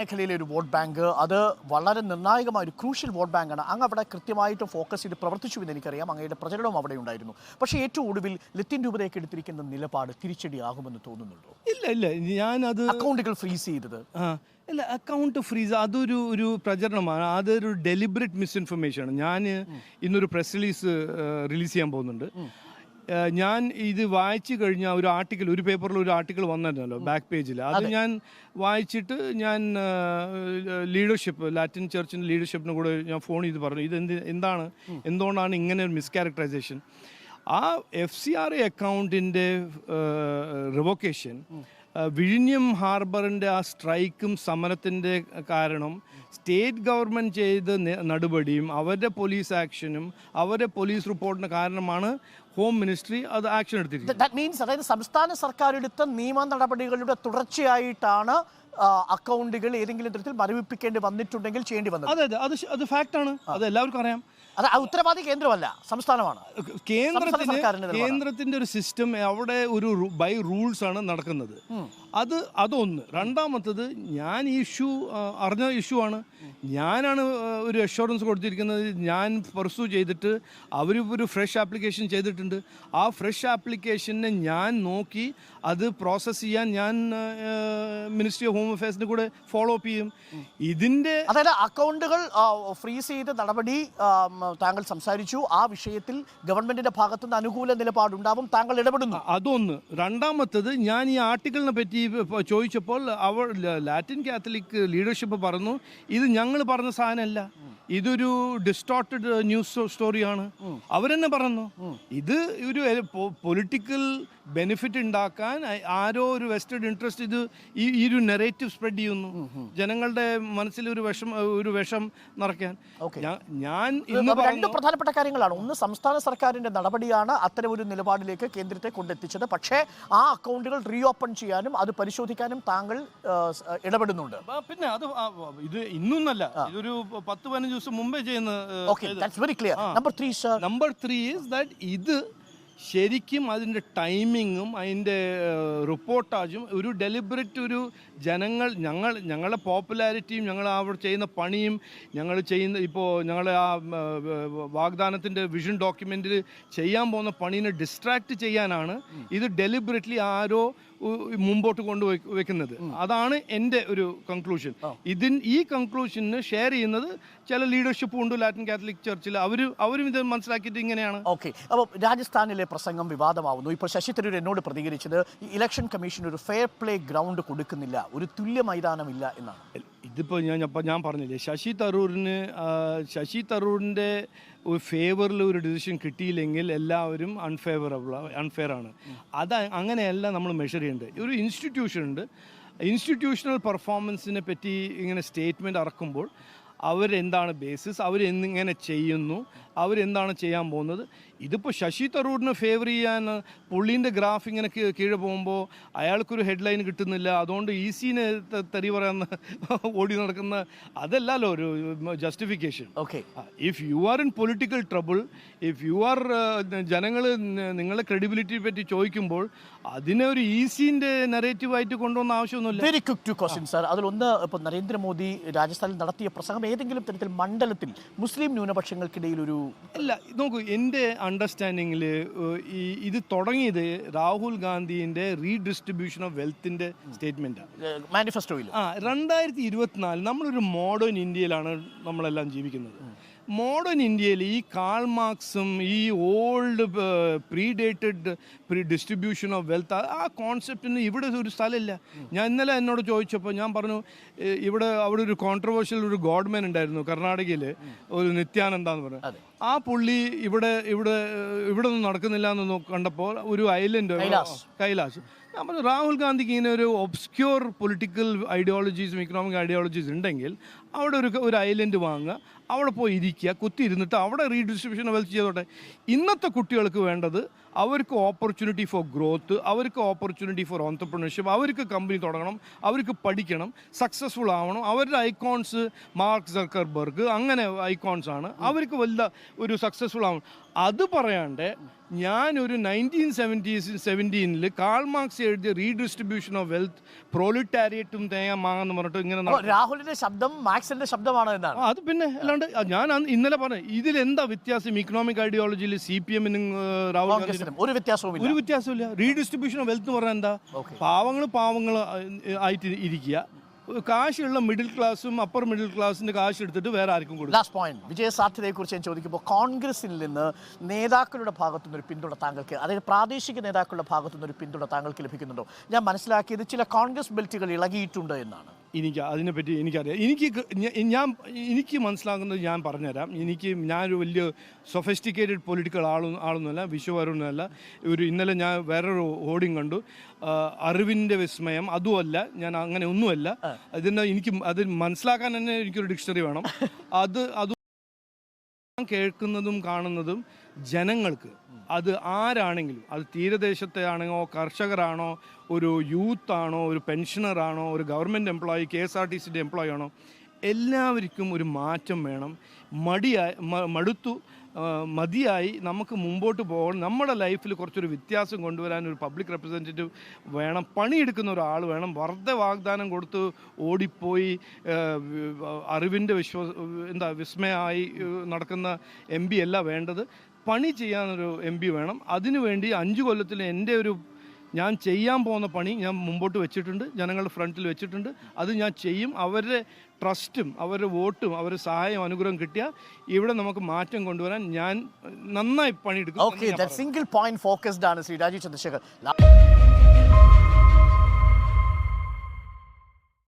മേഖലയിലെ ഒരു vote bank അത് വളരെ നിർണായകമായ ഒരു ക്രൂഷ്യൽ വോട്ട് ബാങ്കാണ്. അങ്ങ് അവിടെ കൃത്യമായിട്ട് ഫോക്കസ് ചെയ്ത് പ്രവർത്തിച്ചു എന്ന് എനിക്കറിയാം. അങ്ങയുടെ പ്രചരണവും അവിടെ ഉണ്ടായിരുന്നു. പക്ഷേ ഏറ്റവും ഒടുവിൽ ലത്തിൻ രൂപതയ്ക്ക് എടുത്തിരിക്കുന്ന നിലപാട് തിരിച്ചടിയാകുമെന്ന് തോന്നുന്നുണ്ടോ? ഇല്ല ഇല്ല. ഞാനത് അക്കൗണ്ടുകൾ ഫ്രീസ് ചെയ്തത്. അല്ല അക്കൗണ്ട് ഫ്രീസ് അതൊരു ഒരു പ്രചരണമാണ്. അതൊരു ഡെലിബറേറ്റ് മിസ്ഇൻഫർമേഷൻ ആണ്. ഞാൻ ഇന്നൊരു പ്രസ് റിലീസ് റിലീസ് ചെയ്യാൻ പോകുന്നുണ്ട്. ഞാൻ ഇത് വായിച്ചു കഴിഞ്ഞ ഒരു ആർട്ടിക്കിൾ ഒരു പേപ്പറിൽ ഒരു ആർട്ടിക്കിൾ വന്നിരുന്നല്ലോ ബാക്ക് പേജിൽ. അത് ഞാൻ വായിച്ചിട്ട് ഞാൻ ലീഡർഷിപ്പ് ലാറ്റിൻ ചർച്ചിന്റെ ലീഡർഷിപ്പിന് കൂടെ ഞാൻ ഫോൺ ചെയ്ത് പറഞ്ഞു ഇത് എന്ത് എന്താണ്? എന്തുകൊണ്ടാണ് ഇങ്ങനെ ഒരു മിസ്കാരക്ടറൈസേഷൻ ആ എഫ് സി ആർ എ അക്കൗണ്ടിന്റെ റിവൊക്കേഷൻ വിഴിഞ്ഞം ഹാർബറിന്റെ ആ സ്ട്രൈക്കും സമരത്തിന്റെ കാരണം സ്റ്റേറ്റ് ഗവൺമെന്റ് ചെയ്ത നടപടിയും അവരുടെ പോലീസ് ആക്ഷനും അവരുടെ പോലീസ് റിപ്പോർട്ടിന് കാരണമാണ് ഹോം മിനിസ്ട്രി അത് ആക്ഷൻ എടുത്തിരിക്കുന്നത്. ദാറ്റ് മീൻസ് അതായത് സംസ്ഥാന സർക്കാർ എടുത്ത നിയമ നടപടികളുടെ തുടർച്ചയായിട്ടാണ് അക്കൗണ്ടുകൾ ഏതെങ്കിലും തരത്തിൽ മരവിപ്പിക്കേണ്ടി വന്നിട്ടുണ്ടെങ്കിൽ ചെയ്യേണ്ടി വന്നത്. അതെ അതെ. അത് അത് ഫാക്റ്റാണ് അത് എല്ലാവർക്കും അറിയാം. അത് ഉത്തരവാദി കേന്ദ്രമല്ല സംസ്ഥാനമാണ്. കേന്ദ്രത്തിന് കേന്ദ്രത്തിന്റെ ഒരു സിസ്റ്റം അവിടെ ഒരു ബൈ റൂൾസ് ആണ് നടക്കുന്നത്. അത് അതൊന്ന്. രണ്ടാമത്തത് ഞാൻ ഈ ഇഷ്യൂ അറിഞ്ഞ ഇഷ്യൂ ആണ്. ഞാനാണ് ഒരു അഷുറൻസ് കൊടുത്തിരിക്കുന്നത്. ഞാൻ പെർസ്യൂ ചെയ്തിട്ട് അവർ ഒരു ഫ്രഷ് ആപ്ലിക്കേഷൻ ചെയ്തിട്ടുണ്ട്. ആ ഫ്രഷ് ആപ്ലിക്കേഷനെ ഞാൻ നോക്കി അത് പ്രോസസ്സ് ചെയ്യാൻ ഞാൻ മിനിസ്ട്രി ഓഫ് ഹോം അഫയേഴ്സിന് കൂടെ ഫോളോ അപ്പ് ചെയ്യും. ഇതിന്റെ അതായത് അക്കൗണ്ടുകൾ ഫ്രീസ് ചെയ്ത നടപടി താങ്കൾ സംസാരിച്ചു. ആ വിഷയത്തിൽ ഗവൺമെന്റിന്റെ ഭാഗത്തുനിന്ന് അനുകൂല നിലപാടുണ്ടാവും. താങ്കൾ ഇടപെടുന്നു. അതൊന്ന്. രണ്ടാമത്തത് ഞാൻ ഈ ആർട്ടിക്കിളിനെ പറ്റി ചോദിച്ചപ്പോൾ അവർ ലാറ്റിൻ കാത്തലിക് ലീഡർഷിപ്പ് പറഞ്ഞു ഇത് ഞങ്ങൾ പറഞ്ഞ സാധനമല്ല. ഇതൊരു ഡിസ്റ്റോർട്ടഡ് ന്യൂസ് സ്റ്റോറിയാണ് അവരെന്നെ പറഞ്ഞു ഇത് ഒരു പൊളിറ്റിക്കൽ ബെനിഫിറ്റ് ഉണ്ടാക്കാൻ ആരോ ഒരു വെസ്റ്റഡ് ഇൻട്രസ്റ്റ് ഇത് ഈ ഈ ഒരു നെറേറ്റീവ് സ്പ്രെഡ് ചെയ്യുന്നു. ജനങ്ങളുടെ മനസ്സിൽ ഒരു വിഷം ഒരു വിഷം നിറയ്ക്കാൻ. ഞാൻ ഇന്ന് രണ്ട് പ്രധാനപ്പെട്ട കാര്യങ്ങളാണ്. ഒന്ന് സംസ്ഥാന സർക്കാരിന്റെ നടപടിയാണ് അത്തരം ഒരു നിലപാടിലേക്ക് കേന്ദ്രത്തെ കൊണ്ടെത്തിച്ചത്. പക്ഷേ ആ അക്കൗണ്ടുകൾ റീ ഓപ്പൺ ചെയ്യാനും അത് പരിശോധിക്കാനും താങ്കൾ ഇടപെടുന്നുണ്ട്. പിന്നെ അത് ഇത് ഇന്നൊന്നല്ല. ഇതൊരു പത്ത് പതിനഞ്ച് ദിവസം മുമ്പേ ചെയ്യുന്ന okay that's very clear number three sir number three is that ഇത് ശരിക്കും അതിന്റെ ടൈമിങ്ങും അതിന്റെ റിപ്പോർട്ടാജും ഒരു ഡെലിബറേറ്റ് ഒരു ജനങ്ങൾ ഞങ്ങൾ ഞങ്ങളുടെ പോപ്പുലാരിറ്റിയും ഞങ്ങൾ അവിടെ ചെയ്യുന്ന പണിയും ഞങ്ങൾ ചെയ്യുന്ന ഇപ്പോൾ ഞങ്ങൾ ആ വാഗ്ദാനത്തിന്റെ വിഷൻ ഡോക്യുമെന്റിൽ ചെയ്യാൻ പോകുന്ന പണീനെ ഡിസ്ട്രാക്റ്റ് ചെയ്യാനാണ് ഇത് ഡെലിബറേറ്റ്ലി ആരോ മുമ്പോട്ട് കൊണ്ട് വെക്കുന്നത്. അതാണ് എന്റെ ഒരു കൺക്ലൂഷൻ ഇതിൻ ഈ കൺക്ലൂഷന് ഷെയർ ചെയ്യുന്നത് ചില ലീഡർഷിപ്പ് ഉണ്ട് ലാറ്റിൻ കാത്തലിക് ചർച്ചിൽ അവർ അവരും ഇത് മനസ്സിലാക്കിയിട്ട് ഇങ്ങനെയാണ്. ഓക്കെ. അപ്പോൾ രാജസ്ഥാനിലെ പ്രസംഗം വിവാദമാവുന്നു. ഇപ്പോൾ ശശി തരൂർ എന്നോട് പ്രതികരിച്ചത് ഇലക്ഷൻ കമ്മീഷൻ ഒരു ഫെയർ പ്ലേ ഗ്രൗണ്ട് കൊടുക്കുന്നില്ല. ഒരു തുല്യ മൈതാനമില്ല എന്നാണ്. ഇതിപ്പോൾ ഞാൻ ഞാൻ പറഞ്ഞില്ലേ ശശി തരൂരിന് ശശി തരൂരിന്റെ ഒരു ഫേവറിൽ ഒരു ഡിസിഷൻ കിട്ടിയില്ലെങ്കിൽ എല്ലാവരും അൺഫേവറബിൾ അൺഫെയർ ആണ്. അത് അങ്ങനെയല്ല നമ്മൾ മെഷർ ചെയ്യേണ്ടത് ഒരു ഇൻസ്റ്റിറ്റ്യൂഷൻ ഉണ്ട്. ഇൻസ്റ്റിറ്റ്യൂഷണൽ പെർഫോമൻസിനെ പറ്റി ഇങ്ങനെ സ്റ്റേറ്റ്മെന്റ് ഇറക്കുമ്പോൾ അവരെന്താണ് ബേസിസ് അവരെന്നിങ്ങനെ ചെയ്യുന്നു? അവരെന്താണ് ചെയ്യാൻ പോകുന്നത്? ഇതിപ്പോൾ ശശി തരൂറിന് ഫേവർ ചെയ്യാൻ പുള്ളീന്റെ ഗ്രാഫ് ഇങ്ങനെ കീഴ് പോകുമ്പോൾ അയാൾക്കൊരു ഹെഡ്ലൈൻ കിട്ടുന്നില്ല. അതുകൊണ്ട് ഈസിന് തെറി പറയാൻ ഓടി നടക്കുന്ന അതല്ലല്ലോ ഒരു justification okay if you are in political trouble if you are ജനങ്ങൾ നിങ്ങളെ ക്രെഡിബിലിറ്റിയെ പറ്റി ചോദിക്കുമ്പോൾ അതിനെ ഒരു ഈസിന്റെ നെറേറ്റീവായിട്ട് കൊണ്ടുവന്ന ആവശ്യമൊന്നുമില്ല. Very quick two question sir അതിലൊന്ന് ഇപ്പോൾ നരേന്ദ്രമോദി രാജസ്ഥാനിൽ നടത്തിയ പ്രസംഗം ഏതെങ്കിലും തരത്തിൽ മണ്ഡലത്തിൽ മുസ്ലിം ന്യൂനപക്ഷങ്ങൾക്കിടയിൽ ഒരു അല്ല നോക്കൂ എന്റെ അണ്ടർസ്റ്റാൻഡിങ്ങിൽ ഈ ഇത് തുടങ്ങിയത് രാഹുൽ ഗാന്ധിന്റെ റീഡിസ്ട്രിബ്യൂഷൻ ഓഫ് വെൽത്തിന്റെ സ്റ്റേറ്റ്മെന്റാണ് മാനിഫെസ്റ്റോയിൽ ആ രണ്ടായിരത്തി ഇരുപത്തിനാല് നമ്മളൊരു മോഡേൺ ഇന്ത്യയിലാണ് നമ്മളെല്ലാം ജീവിക്കുന്നത്. മോഡേൺ ഇന്ത്യയിൽ ഈ കാൾ മാർക്സും ഈ old predated pre distribution of wealth ആ കോൺസെപ്റ്റിന് ഇവിടെ ഒരു സ്ഥലമില്ല. ഞാൻ ഇന്നലെ എന്നോട് ചോദിച്ചപ്പോൾ ഞാൻ പറഞ്ഞു ഇവിടെ അവിടെ ഒരു കോൺട്രവേഴ്ഷ്യൽ ഒരു ഗോഡ്മാൻ ഉണ്ടായിരുന്നു കർണാടകയിൽ ഒരു നിത്യാനന്ദ എന്ന് പറഞ്ഞു ആ പുള്ളി ഇവിടെ ഇവിടെ ഇവിടെ ഒന്നും നടക്കുന്നില്ല എന്ന് കണ്ടപ്പോൾ ഒരു ഐലൻഡ്. കൈലാസ്. ഞാൻ പറഞ്ഞു രാഹുൽ ഗാന്ധിക്ക് ഇങ്ങനെ ഒരു ഒബ്സ്ക്യൂർ പൊളിറ്റിക്കൽ ഐഡിയോളജീസും ഇക്കണോമിക് ഐഡിയോളജീസ് ഉണ്ടെങ്കിൽ അവിടെ ഒരു ഒരു ഐലൻഡ് വാങ്ങുക അവിടെ പോയി ഇരിക്കുക കുത്തി ഇരുന്നിട്ട് അവിടെ റീഡിസ്ട്രിബ്യൂഷൻ വെൽത്ത് ചെയ്തോട്ടെ. ഇന്നത്തെ കുട്ടികൾക്ക് വേണ്ടത് അവർക്ക് ഓപ്പർച്യൂണിറ്റി ഫോർ ഗ്രോത്ത് അവർക്ക് ഓപ്പർച്യൂണിറ്റി ഫോർ ഓൺടർപ്രണർഷിപ്പ് അവർക്ക് കമ്പനി തുടങ്ങണം അവർക്ക് പഠിക്കണം സക്സസ്ഫുൾ ആവണം. അവരുടെ ഐക്കോൺസ് മാർക്ക് സർക്കർബർഗ് അങ്ങനെ ഐക്കോൺസ് ആണ്. അവർക്ക് വലിയ ഒരു സക്സസ്ഫുൾ ആവണം. അത് പറയാണ്ട് ഞാൻ ഒരു നയന്റീൻ സെവന്റീസ് സെവന്റീനിൽ കാൾ മാർക്സ് എഴുതിയ റീഡിസ്ട്രിബ്യൂഷൻ ഓഫ് വെൽത്ത് പ്രോലിറ്റാരിയറ്റും തേങ്ങ മാങ്ങെന്ന് പറഞ്ഞിട്ട് ഇങ്ങനെ രാഹുലിന്റെ ശബ്ദം മാക്സിന്റെ ശബ്ദമാണ് എന്നാണ്? അത് പിന്നെ അല്ലാണ്ട് ഞാൻ ഇന്നലെ പറഞ്ഞു ഇതിൽ എന്താ വ്യത്യാസം ഇക്കണോമിക് ഐഡിയോളജിയിൽ സി പി എമ്മിനും രാഹുൽ ഒരു വ്യത്യാസവുമില്ല. ഒരു വ്യത്യാസമില്ല റീഡിസ്ട്രിബ്യൂഷൻ ഓഫ് വെൽത്ത് എന്ന് പറഞ്ഞാൽ എന്താ. പാവങ്ങൾ പാവങ്ങൾ ആയിട്ട് ഇരിക്കുക. കാശുള്ള മിഡിൽ ക്ലാസ്സും അപ്പർ മിഡിൽ ക്ലാസ്സിന്റെ കാശ് എടുത്തിട്ട് വേറെ ആർക്കും കൊടുക്കും ലാസ്റ്റ് പോയിന്റ് വിജയ സാധ്യതയെക്കുറിച്ച് ഞാൻ ചോദിക്കുമ്പോൾ കോൺഗ്രസിൽ നിന്ന് നേതാക്കളുടെ ഭാഗത്തു നിന്നൊരു പിന്തുണ താങ്കൾക്ക് അതായത് പ്രാദേശിക നേതാക്കളുടെ ഭാഗത്തു നിന്നൊരു പിന്തുണ താങ്കൾക്ക് ലഭിക്കുന്നുണ്ടോ? ഞാൻ മനസ്സിലാക്കിയത് ചില കോൺഗ്രസ് ബെൽറ്റുകൾ ഇളകിയിട്ടുണ്ട് എന്നാണ്. എനിക്ക് അതിനെപ്പറ്റി എനിക്കറിയാം. എനിക്ക് ഞാൻ എനിക്ക് മനസ്സിലാക്കുന്നത് ഞാൻ പറഞ്ഞുതരാം. എനിക്ക് ഞാനൊരു വലിയ സൊഫിസ്റ്റിക്കേറ്റഡ് പൊളിറ്റിക്കൽ ആളൊന്നും ആളൊന്നുമല്ല വിശ്വവരൊന്നുമല്ല ഒരു ഇന്നലെ ഞാൻ വേറൊരു ഹോർഡിങ് കണ്ടു. അറിവിന്റെ വിസ്മയം. അതുമല്ല ഞാൻ അങ്ങനെ ഒന്നുമല്ല. അതിന് എനിക്ക് അത് മനസ്സിലാക്കാൻ തന്നെ എനിക്കൊരു ഡിക്ഷണറി വേണം. അത് അത് കേൾക്കുന്നതും കാണുന്നതും ജനങ്ങൾക്ക്. അത് ആരാണെങ്കിലും അത് തീരദേശത്തെ ആണെങ്കിലോ കർഷകരാണോ ഒരു യൂത്ത് ആണോ ഒരു പെൻഷനറാണോ ഒരു government employee K S R T സിന്റെ എംപ്ലോയി ആണോ എല്ലാവർക്കും ഒരു മാറ്റം വേണം. മടിയായി മടുത്തു മതിയായി നമുക്ക് മുമ്പോട്ട് പോകണം. നമ്മുടെ ലൈഫിൽ കുറച്ചൊരു വ്യത്യാസം കൊണ്ടുവരാൻ ഒരു പബ്ലിക് റെപ്രസെന്റേറ്റീവ് വേണം. പണിയെടുക്കുന്ന ഒരാൾ വേണം. വെറുതെ വാഗ്ദാനം കൊടുത്ത് ഓടിപ്പോയി അറിവിന്റെ വിശ്വാസ എന്താ വിസ്മയമായി നടക്കുന്ന എം പി അല്ല വേണ്ടത്. പണി ചെയ്യാനൊരു എം പി വേണം. അതിനുവേണ്ടി അഞ്ച് കൊല്ലത്തിൽ എന്റെ ഒരു ഞാൻ ചെയ്യാൻ പോകുന്ന പണി ഞാൻ മുമ്പോട്ട് വെച്ചിട്ടുണ്ട് ജനങ്ങളുടെ ഫ്രണ്ടിൽ വെച്ചിട്ടുണ്ട്. അത് ഞാൻ ചെയ്യും. അവരുടെ ട്രസ്റ്റും അവരുടെ വോട്ടും അവരുടെ സഹായം അനുഗ്രഹം കിട്ടിയാൽ ഇവിടെ നമുക്ക് മാറ്റം കൊണ്ടുവരാൻ ഞാൻ നന്നായി പണിയെടുക്കും സിംഗിൾ പോയിന്റ് ഫോക്കസ്ഡ് ആണ് ശ്രീ രാജീവ് ചന്ദ്രശേഖർ.